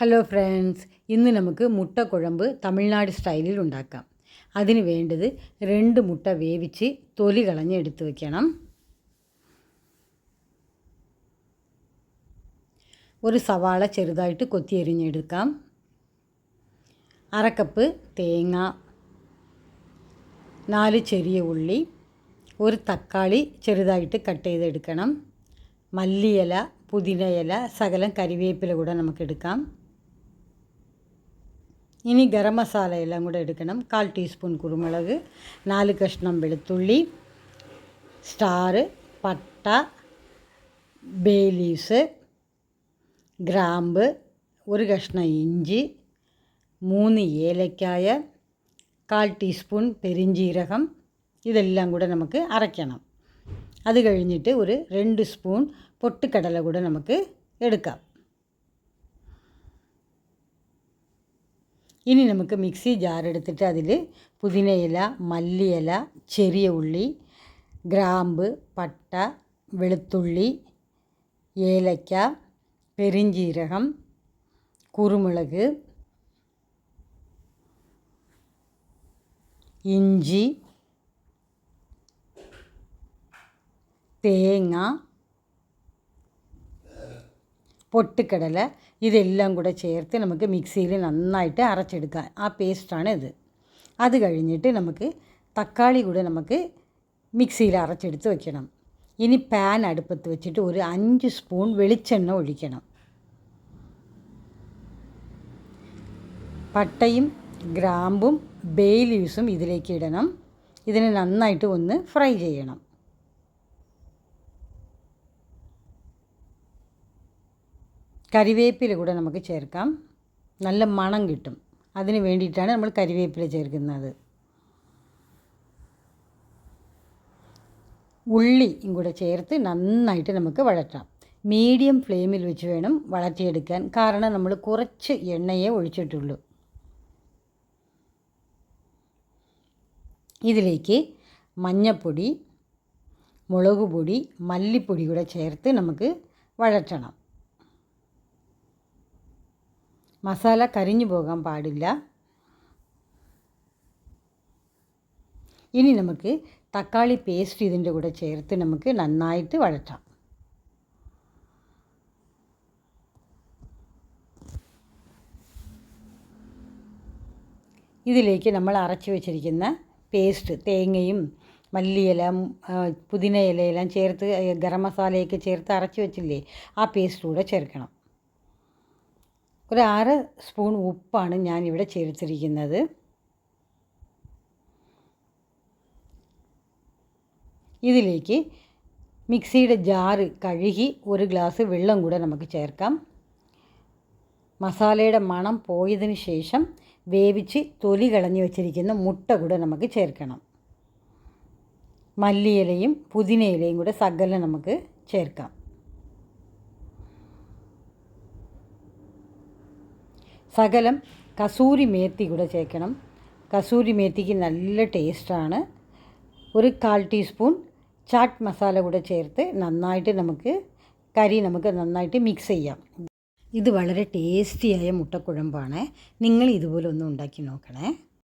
Hello friends ഇന്ന് നമുക്ക് മുട്ടക്കുഴമ്പ് തമിഴ്നാട് സ്റ്റൈലിൽ ഉണ്ടാക്കാം. അതിന് വേണ്ടത് രണ്ട് മുട്ട വേവിച്ച് തൊലി കളഞ്ഞ് എടുത്ത് വയ്ക്കണം ഒരു സവാള ചെറുതായിട്ട് കൊത്തി എറിഞ്ഞെടുക്കാം അരക്കപ്പ് തേങ്ങ നാല് ചെറിയ ഉള്ളി ഒരു തക്കാളി ചെറുതായിട്ട് കട്ട് ചെയ്തെടുക്കണം. മല്ലിയില പുതിനയില സകലം കരിവേപ്പില കൂടെ നമുക്ക് എടുക്കാം. ഇനി ഗരം മസാല എല്ലാം കൂടെ എടുക്കണം. കാൽ ടീസ്പൂൺ കുരുമുളക് നാല് കഷ്ണം വെളുത്തുള്ളി സ്റ്റാറ് പട്ട ബേ ലീവ്സ് ഗ്രാമ്പ് ഒരു കഷ്ണം ഇഞ്ചി മൂന്ന് ഏലക്കായ കാൽ ടീസ്പൂൺ പെരിഞ്ജീരകം ഇതെല്ലാം കൂടെ നമുക്ക് അരയ്ക്കണം. അത് കഴിഞ്ഞിട്ട് ഒരു രണ്ട് സ്പൂൺ പൊട്ടുകടല കൂടെ നമുക്ക് എടുക്കാം. ഇനി നമുക്ക് മിക്സി ജാർ എടുത്തിട്ട് അതിൽ പുതിനയില മല്ലിയില ചെറിയ ഉള്ളി ഗ്രാമ്പ് പട്ട വെളുത്തുള്ളി ഏലക്ക പെരിഞ്ജീരകം കുരുമുളക് ഇഞ്ചി തേങ്ങ പൊട്ടിക്കടല ഇതെല്ലാം കൂടെ ചേർത്ത് നമുക്ക് മിക്സിയിൽ നന്നായിട്ട് അരച്ചെടുക്കാം. ആ പേസ്റ്റാണ് ഇത്. അത് കഴിഞ്ഞിട്ട് നമുക്ക് തക്കാളി കൂടെ നമുക്ക് മിക്സിയിൽ അരച്ചെടുത്ത് വെക്കണം. ഇനി പാൻ അടുപ്പത്ത് വെച്ചിട്ട് ഒരു അഞ്ച് സ്പൂൺ വെളിച്ചെണ്ണ ഒഴിക്കണം. പട്ടയും ഗ്രാമ്പും ബേ ലീവ്സും ഇതിലേക്ക് ഇടണം. ഇതിനെ നന്നായിട്ട് ഒന്ന് ഫ്രൈ ചെയ്യണം. കരിവേപ്പില കൂടെ നമുക്ക് ചേർക്കാം. നല്ല മണം കിട്ടും. അതിന് വേണ്ടിയിട്ടാണ് നമ്മൾ കരിവേപ്പില ചേർക്കുന്നത്. ഉള്ളിയും കൂടെ ചേർത്ത് നന്നായിട്ട് നമുക്ക് വഴറ്റാം. മീഡിയം ഫ്ലെയിമിൽ വെച്ച് വേണം വളർത്തിയെടുക്കാൻ കാരണം നമ്മൾ കുറച്ച് എണ്ണയെ ഒഴിച്ചിട്ടുള്ളൂ. ഇതിലേക്ക് മഞ്ഞപ്പൊടി മുളക് പൊടി മല്ലിപ്പൊടി കൂടെ ചേർത്ത് നമുക്ക് വഴറ്റണം. മസാല കരിഞ്ഞു പോകാൻ പാടില്ല. ഇനി നമുക്ക് തക്കാളി പേസ്റ്റ് ഇതിന്റെ കൂടെ ചേർത്ത് നമുക്ക് നന്നായിട്ട് വഴറ്റാം. ഇതിലേക്ക് നമ്മൾ അരച്ച് വെച്ചിരിക്കുന്ന പേസ്റ്റ് തേങ്ങയും മല്ലിയില പുതിന ഇലയെല്ലാം ചേർത്ത് ഗരം മസാലയൊക്കെ ചേർത്ത് അരച്ച് വെച്ചില്ലേ ആ പേസ്റ്റ് കൂടെ ചേർക്കണം. ഒരു അര സ്പൂൺ ഉപ്പാണ് ഞാനിവിടെ ചേർത്തിരിക്കുന്നത്. ഇതിലേക്ക് മിക്സിയുടെ ജാറ് കഴുകി ഒരു ഗ്ലാസ് വെള്ളം കൂടെ നമുക്ക് ചേർക്കാം. മസാലയുടെ മണം പോയതിന് ശേഷം വേവിച്ച് തൊലി കളഞ്ഞു വച്ചിരിക്കുന്ന മുട്ട കൂടെ നമുക്ക് ചേർക്കണം. മല്ലിയിലയും പുതിനയിലയും കൂടെ സകലം നമുക്ക് ചേർക്കാം. സകലം കസൂരി മേത്തി കൂടെ ചേർക്കണം. കസൂരി മേത്തിക്ക് നല്ല ടേസ്റ്റാണ്. ഒരു കാൽ ടീസ്പൂൺ ചാട്ട് മസാല കൂടെ ചേർത്ത് നന്നായിട്ട് നമുക്ക് കറി നമുക്ക് നന്നായിട്ട് മിക്സ് ചെയ്യാം. ഇത് വളരെ ടേസ്റ്റിയായ മുട്ടക്കുഴമ്പാണ്. നിങ്ങൾ ഇതുപോലെ ഒന്ന് ഉണ്ടാക്കി നോക്കണേ.